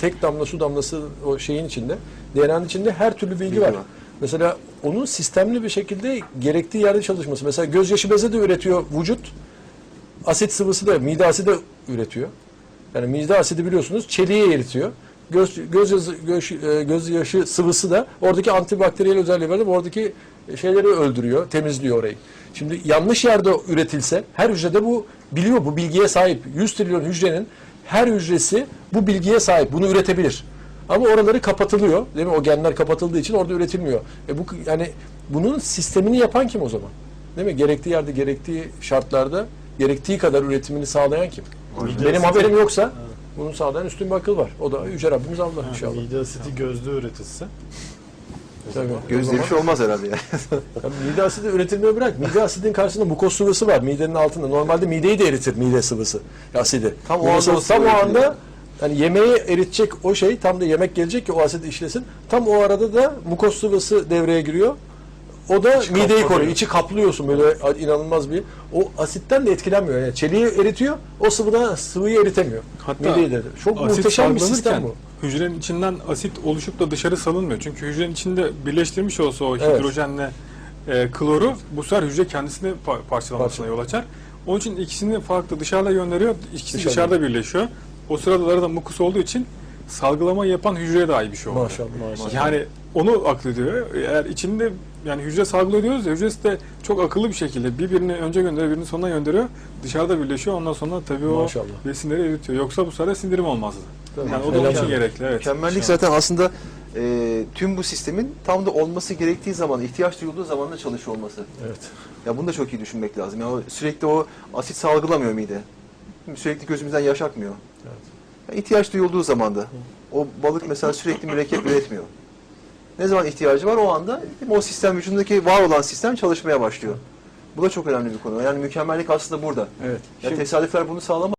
tek damla su damlası o şeyin içinde, DNA'nın içinde her türlü bilgi var. var. Mesela onun sistemli bir şekilde gerektiği yerde çalışması. Mesela gözyaşı bezi de üretiyor vücut. Asit sıvısı da mide asidi de üretiyor. Yani mide asidi biliyorsunuz çeliği eritiyor. Göz, göz, yazı- göz, e, gözyaşı sıvısı da oradaki antibakteriyel özelliği var. Oradaki şeyleri öldürüyor, temizliyor orayı. Şimdi yanlış yerde üretilse her hücrede bu biliyor, bu bilgiye sahip. 100 trilyon hücrenin her hücresi bu bilgiye sahip. Bunu üretebilir. Ama oraları kapatılıyor. Değil mi? O genler kapatıldığı için orada üretilmiyor. E bu yani bunun sistemini yapan kim o zaman? Değil mi? Gerektiği yerde, gerektiği şartlarda gerektiği kadar üretimini sağlayan kim? Benim haberim yoksa bunu sağlayan üstün bir akıl var. O da Yüce Rabbimiz Allah inşallah. Mide asidi gözde üretilse. Tabii. Gözde bir şey olmaz herhalde yani. Mide asidi üretilmeyi bırak. Mide asidinin karşısında mukoz sıvısı var midenin altında. Normalde mideyi de eritir mide sıvısı, asidi. Tam o anda tam o anda yani yemeği eritecek o şey tam da yemek gelecek ki o asit işlesin. Tam o arada da mukoz sıvısı devreye giriyor. O da İçi mideyi kaplıyor. koruyor. İçi kaplıyorsun böyle inanılmaz bir. O asitten de etkilenmiyor. Yani çeliği eritiyor. O sıvıdan sıvıyı eritemiyor. Hatta Mideyi de. Çok muhteşem bir sistem bu. hücrenin içinden asit oluşup da dışarı salınmıyor. Çünkü hücrenin içinde birleştirmiş olsa o Evet. hidrojenle e, kloru bu sefer hücre kendisini pa- parçalamasına yol açar. Onun için ikisini farklı dışarıda gönderiyor. İkisi Dışarıda. dışarıda birleşiyor. O sırada arada mukus olduğu için salgılama yapan hücreye dahi bir şey olmuyor. Maşallah. maşallah. Yani onu aklediyor. Eğer içinde yani hücre salgılıyor diyoruz ya hücresi de çok akıllı bir şekilde birbirini önce gönderiyor, birini sonuna gönderiyor. Dışarıda birleşiyor. Ondan sonra tabii o Maşallah. besinleri eritiyor. Yoksa bu sefer sindirim olmazdı. Tabii. Yani o da için gerekli. Evet. Mükemmellik zaten aslında e, tüm bu sistemin tam da olması gerektiği zaman, ihtiyaç duyulduğu zaman da çalışıyor olması. Evet. Ya bunu da çok iyi düşünmek lazım. Ya sürekli o asit salgılamıyor mide. Sürekli gözümüzden yaş akmıyor. Evet. Ya ihtiyaç duyulduğu zaman da. O balık mesela sürekli mürekkep üretmiyor. Ne zaman ihtiyacı var o anda o sistem vücudundaki var olan sistem çalışmaya başlıyor. Bu da çok önemli bir konu. Yani mükemmellik aslında burada. Evet. Ya tesadüfler bunu sağlamaz.